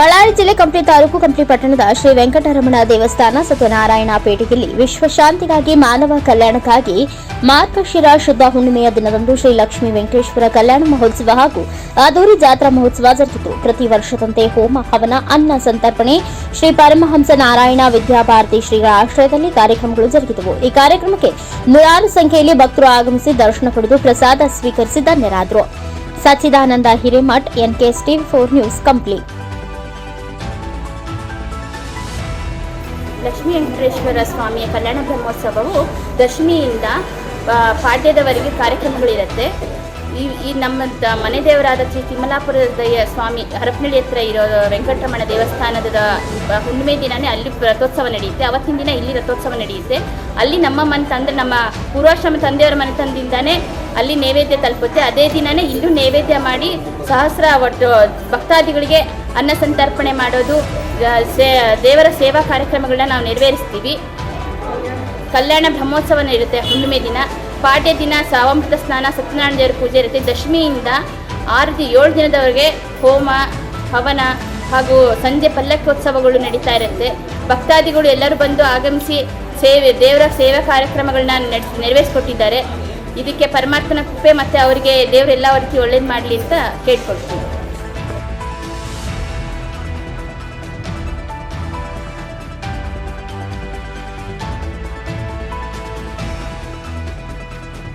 ಬಳ್ಳಾರಿ ಜಿಲ್ಲೆ ಕಂಪ್ಲಿ ತಾಲೂಕು ಕಂಪ್ಲಿ ಪಟ್ಟಣದ ಶ್ರೀ ವೆಂಕಟರಮಣ ದೇವಸ್ಥಾನ ಸತ್ಯನಾರಾಯಣ ಪೇಟೆಯಲ್ಲಿ ವಿಶ್ವಶಾಂತಿಗಾಗಿ ಮಾನವ ಕಲ್ಯಾಣಕ್ಕಾಗಿ ಮಾರ್ಗಶಿರ ಶುದ್ಧ ಹುಣ್ಣಿಮೆಯ ದಿನದಂದು ಶ್ರೀ ಲಕ್ಷ್ಮೀ ವೆಂಕಟೇಶ್ವರ ಕಲ್ಯಾಣ ಮಹೋತ್ಸವ ಹಾಗೂ ಅದೂರಿ ಜಾತ್ರಾ ಮಹೋತ್ಸವ ಜರುಗಿತು. ಪ್ರತಿ ವರ್ಷದಂತೆ ಹೋಮ, ಹವನ, ಅನ್ನ ಸಂತರ್ಪಣೆ, ಶ್ರೀ ಪರಮಹಂಸ ನಾರಾಯಣ ವಿದ್ಯಾಭಾರತಿ ಶ್ರೀಗಳ ಆಶ್ರಯದಲ್ಲಿ ಕಾರ್ಯಕ್ರಮಗಳು ಜರುಗಿದವು. ಈ ಕಾರ್ಯಕ್ರಮಕ್ಕೆ ನೂರಾರು ಸಂಖ್ಯೆಯಲ್ಲಿ ಭಕ್ತರು ಆಗಮಿಸಿ ದರ್ಶನ ಪಡೆದು ಪ್ರಸಾದ ಸ್ವೀಕರಿಸಿ ಧನ್ಯರಾದರು Sachchidananda Hiremath NKS TV four news, Kampli. Lakshmi Venkateshwara ಸ್ವಾಮಿಯ ಕಲ್ಯಾಣ ಬ್ರಹ್ಮೋತ್ಸವವು ದಶಮಿಯಿಂದ ಪಾಡ್ಯದವರೆಗೆ ಕಾರ್ಯಕ್ರಮಗಳಿರುತ್ತೆ. ಈ ಈ ನಮ್ಮ ಮನೆ ದೇವರಾದ ಶ್ರೀ ತಿಮ್ಮಲಾಪುರದ ಸ್ವಾಮಿ ಹರಪನಹಳ್ಳಿ ಹತ್ರ ಇರೋ ವೆಂಕಟರಮಣ ದೇವಸ್ಥಾನದ ಹುಣ್ಣಿಮೆ ದಿನನೇ ಅಲ್ಲಿ ರಥೋತ್ಸವ ನಡೆಯುತ್ತೆ. ಅವತ್ತಿನ ದಿನ ಇಲ್ಲಿ ರಥೋತ್ಸವ ನಡೆಯುತ್ತೆ. ಅಲ್ಲಿ ನಮ್ಮ ಮನೆ ತಂದೆ, ನಮ್ಮ ಪೂರ್ವಾಶ್ರಮ ತಂದೆಯವರ ಮನೆ ತಂದಿಂದಾನೇ ಅಲ್ಲಿ ನೈವೇದ್ಯ ತಲುಪುತ್ತೆ. ಅದೇ ದಿನನೇ ಇಲ್ಲೂ ನೈವೇದ್ಯ ಮಾಡಿ ಸಹಸ್ರ ಒಟ್ಟು ಭಕ್ತಾದಿಗಳಿಗೆ ಅನ್ನ ಸಂತರ್ಪಣೆ ಮಾಡೋದು ಸೇ, ದೇವರ ಸೇವಾ ಕಾರ್ಯಕ್ರಮಗಳನ್ನ ನಾವು ನೆರವೇರಿಸ್ತೀವಿ. ಕಲ್ಯಾಣ ಬ್ರಹ್ಮೋತ್ಸವ ಇರುತ್ತೆ ಹುಣ್ಣಿಮೆ ದಿನ. ಪಾಡ್ಯ ದಿನ ಸಾವಾಮೃತ ಸ್ನಾನ, ಸತ್ಯನಾರಾಯಣ ದೇವರ ಪೂಜೆ ಇರುತ್ತೆ. ದಶಮಿಯಿಂದ ಆರು ದಿನ ಏಳು ದಿನದವರೆಗೆ ಹೋಮ, ಹವನ ಹಾಗೂ ಸಂಜೆ ಪಲ್ಲಕ್ಕೋತ್ಸವಗಳು ನಡೀತಾ ಇರುತ್ತೆ. ಭಕ್ತಾದಿಗಳು ಎಲ್ಲರೂ ಬಂದು ಆಗಮಿಸಿ ಸೇವೆ, ದೇವರ ಸೇವಾ ಕಾರ್ಯಕ್ರಮಗಳನ್ನ ನೆರವೇರಿಸ್ಕೊಟ್ಟಿದ್ದಾರೆ. ಇದಕ್ಕೆ ಪರಮಾತ್ಮನ ಕೃಪೆ ಮತ್ತೆ ಅವರಿಗೆ ದೇವರೆಲ್ಲ ರೀತಿ ಒಳ್ಳೇದು ಮಾಡಲಿ ಅಂತ ಕೇಳ್ಕೊಳ್ತೀನಿ